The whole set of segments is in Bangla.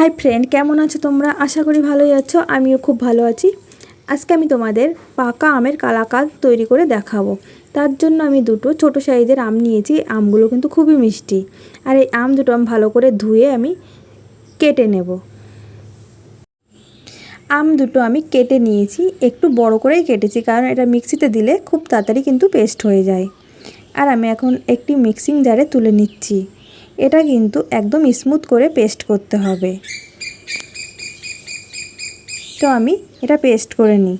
হাই ফ্রেন্ড কেমন আছো তোমরা? আশা করি ভালোই আছো, আমিও খুব ভালো আছি। আজকে আমি তোমাদের পাকা আমের কালাকাঁদ তৈরি করে দেখাবো। তার জন্য আমি দুটো ছোট সাইজের আম নিয়েছি, আমগুলো কিন্তু খুবই মিষ্টি। আর এই আম দুটো আমি ভালো করে ধুয়ে আমি কেটে নেব। আম দুটো আমি কেটে নিয়েছি, একটু বড় করেই কেটেছি, কারণ এটা মিক্সিতে দিলে খুব তাড়াতাড়ি কিন্তু পেস্ট হয়ে যায়। আর আমি এখন একটি মিক্সিং জারে তুলে নিচ্ছি। এটা কিন্তু একদম স্মুথ করে পেস্ট করতে হবে। তো আমি এটা পেস্ট করে নিই।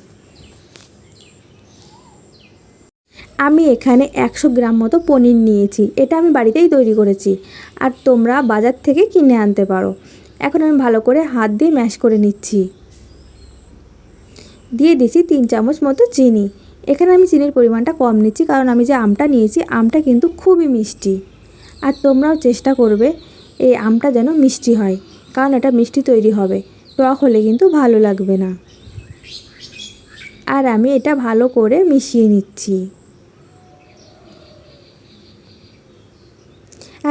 আমি এখানে একশো গ্রাম মতো পনির নিয়েছি। এটা আমি বাড়িতেই তৈরি করেছি। আর তোমরা বাজার থেকে কিনে আনতে পারো। এখন আমি ভালো করে হাত দিয়ে ম্যাশ করে নিচ্ছি। দিয়ে দিচ্ছি তিন চামচ মতো চিনি। এখানে আমি চিনির পরিমাণটা কম নিচ্ছি, কারণ আমি যে আমটা নিয়েছি, আমটা কিন্তু খুবই মিষ্টি। আর তোমরাও চেষ্টা করবে এই আমটা যেন মিষ্টি হয়, কারণ এটা মিষ্টি তৈরি হবে। টক হলে কিন্তু ভালো লাগবে না। আর আমি এটা ভালো করে মিশিয়ে নিচ্ছি।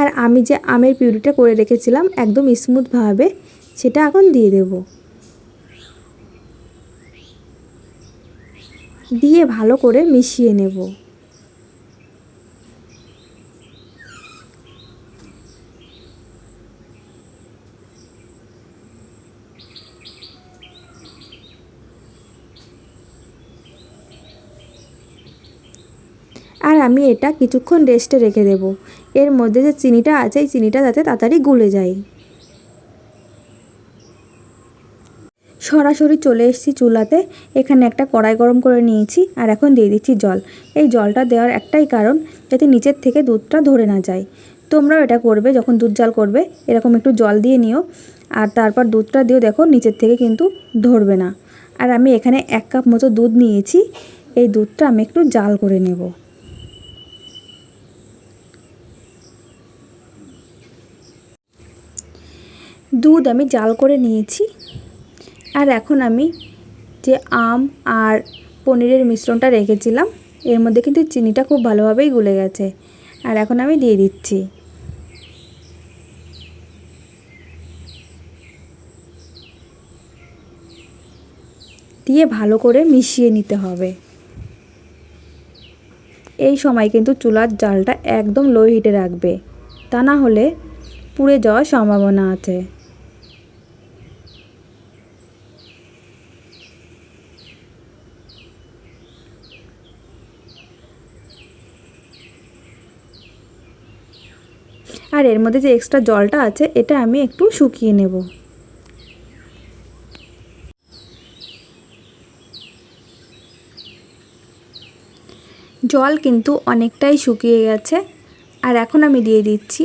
আর আমি যে আমের পিউরিটা করে রেখেছিলাম, একদম স্মুথভাবে সেটা এখন দিয়ে দেব। দিয়ে ভালো করে মিশিয়ে নেব। আমি এটা কিছুক্ষণ রেস্টে রেখে দেব। এর মধ্যে যে চিনিটা আছে, এই চিনিটা যাতে তাড়াতাড়ি গুলে যায়। সরাসরি চলে এসেছি চুলাতে। এখানে একটা কড়াই গরম করে নিয়েছি আর এখন দিয়ে দিচ্ছি জল। এই জলটা দেওয়ার একটাই কারণ যাতে নিচের থেকে দুধটা ধরে না যায়। তোমরাও এটা করবে যখন দুধ জাল করবে। এরকম একটু জল দিয়ে নিও। আর তারপর দুধটা দিয়েও দেখো নিচের থেকে কিন্তু ধরবে না। আর আমি এখানে এক কাপ মতো দুধ নিয়েছি। এই দুধটা আমি একটু জাল করে নেব। দুধ আমি জাল করে নিয়েছি। আর এখন আমি যে আম আর পনিরের মিশ্রণটা রেখেছিলাম, এর মধ্যে কিন্তু চিনিটা খুব ভালোভাবেই গুলে গেছে। আর এখন আমি দিয়ে দিচ্ছি। দিয়ে ভালো করে মিশিয়ে নিতে হবে। এই সময় কিন্তু চুলার জালটা একদম লো হিটে রাখবে। তা না হলে পুড়ে যাওয়ার সম্ভাবনা আছে। আর এর মধ্যে যে এক্সট্রা জলটা আছে, এটা আমি একটু শুকিয়ে নেব। জল কিন্তু অনেকটাই শুকিয়ে গেছে, আর এখন আমি দিয়ে দিচ্ছি।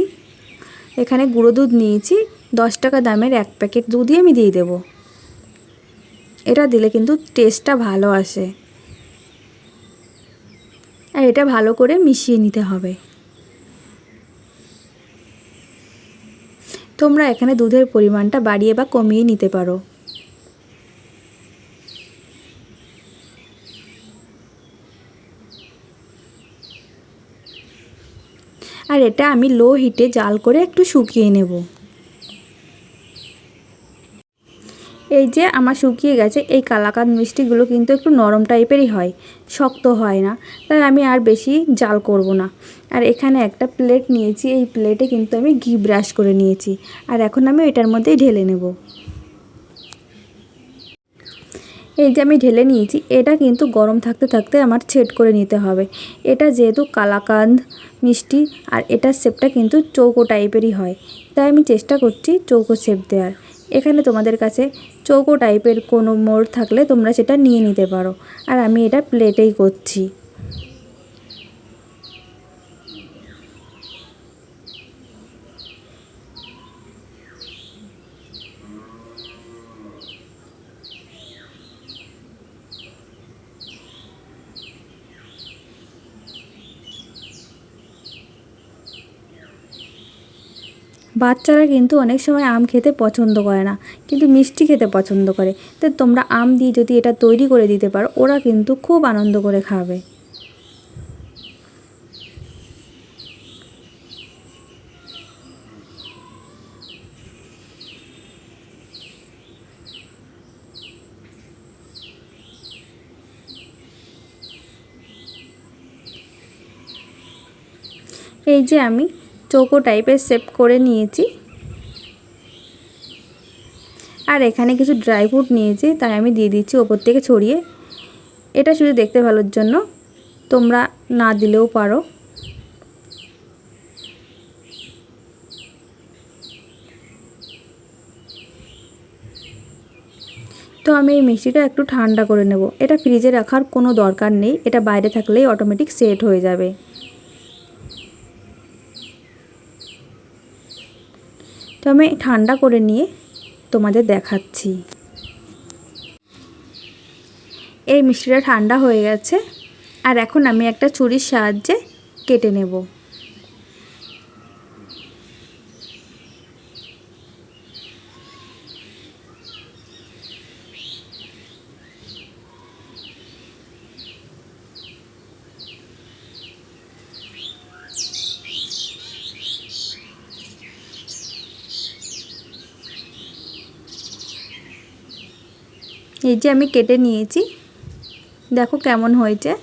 এখানে গুঁড়ো দুধ নিয়েছি, দশ টাকা দামের এক প্যাকেট দুধই আমি দিয়ে দেব। এটা দিলে কিন্তু টেস্টটা ভালো আসে। আর এটা ভালো করে মিশিয়ে নিতে হবে। তোমরা এখানে দুধের পরিমাণটা বাড়িয়ে বা কমিয়ে নিতে পারো। আর এটা আমি লো হিটে জাল করে একটু শুকিয়ে নেব। এই যে আমার শুকিয়ে গেছে, এই কালাকাঁদ মিষ্টিগুলো কিন্তু একটু নরম টাইপেরই হয়, শক্ত হয় না, তাই আমি আর বেশি জাল করব না। আর এখানে একটা প্লেট নিয়েছি, এই প্লেটে কিন্তু আমি ঘি ব্রাশ করে নিয়েছি, আর এখন আমি এটার মধ্যেই ঢেলে নেব। এই যে আমি ঢেলে নিয়েছি, এটা কিন্তু গরম থাকতে থাকতে আমার ছেট করে নিতে হবে। এটা যেহেতু কালাকান্দ মিষ্টি, আর এটার শেপটা কিন্তু চৌকো টাইপেরই হয়, তাই আমি চেষ্টা করছি চৌকো শেপ দেওয়ার। এখানে তোমাদের কাছে চৌকো টাইপের কোনো মোড় থাকলে তোমরা সেটা নিয়ে নিতে পারো। আর আমি এটা প্লেটেই করছি। বাচ্চারা কিন্তু অনেক সময় আম খেতে পছন্দ করে না, কিন্তু মিষ্টি খেতে পছন্দ করে। তো তোমরা আম দিয়ে যদি এটা তৈরি করে দিতে পারো, ওরা কিন্তু খুব আনন্দ করে খাবে। এই যে আমি চৌকো টাইপের শেপ করে নিয়েছি। আর এখানে কিছু ড্রাই ফ্রুট নিয়েছি, তাই আমি দিয়ে দিচ্ছি ওপর থেকে ছড়িয়ে। এটা শুধু দেখতে ভালোর জন্য, তোমরা না দিলেও পারো। তো আমি এই মিষ্টিটা একটু ঠান্ডা করে নেব। এটা ফ্রিজে রাখার কোনো দরকার নেই, এটা বাইরে থাকলেই অটোমেটিক সেট হয়ে যাবে। তো আমি ঠান্ডা করে নিয়ে তোমাদের দেখাচ্ছি। এই মিষ্টিটা ঠান্ডা হয়ে গেছে, আর এখন আমি একটা চুরির সাহায্যে কেটে নেব। এই যে আমি কেটে নিয়েছি। দেখো কেমন হয়েছে।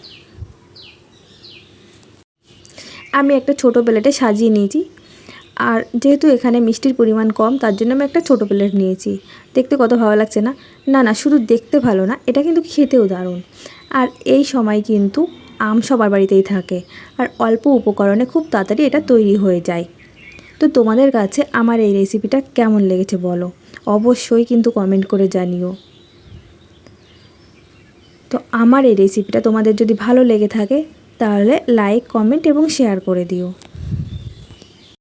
আমি একটা ছোট প্লেটে সাজিয়ে নিয়েছি। আর যেহেতু এখানে মিষ্টির পরিমাণ কম, তার জন্য আমি একটা ছোট প্লেট নিয়েছি। দেখতে কত ভালো লাগছে না? না না, শুধু দেখতে ভালো না, এটা কিন্তু খেতেও দারুণ। আর এই সময় কিন্তু আম সবার বাড়িতেই থাকে। আর অল্প উপকরণে খুব তাড়াতাড়ি এটা তৈরি হয়ে যায়। তো তোমাদের কাছে আমার এই রেসিপিটা কেমন লেগেছে বলো? অবশ্যই কিন্তু কমেন্ট করে জানিও। তো আমার এই রেসিপিটা তোমাদের যদি ভালো লেগে থাকে, তাহলে লাইক কমেন্ট এবং শেয়ার করে দিও।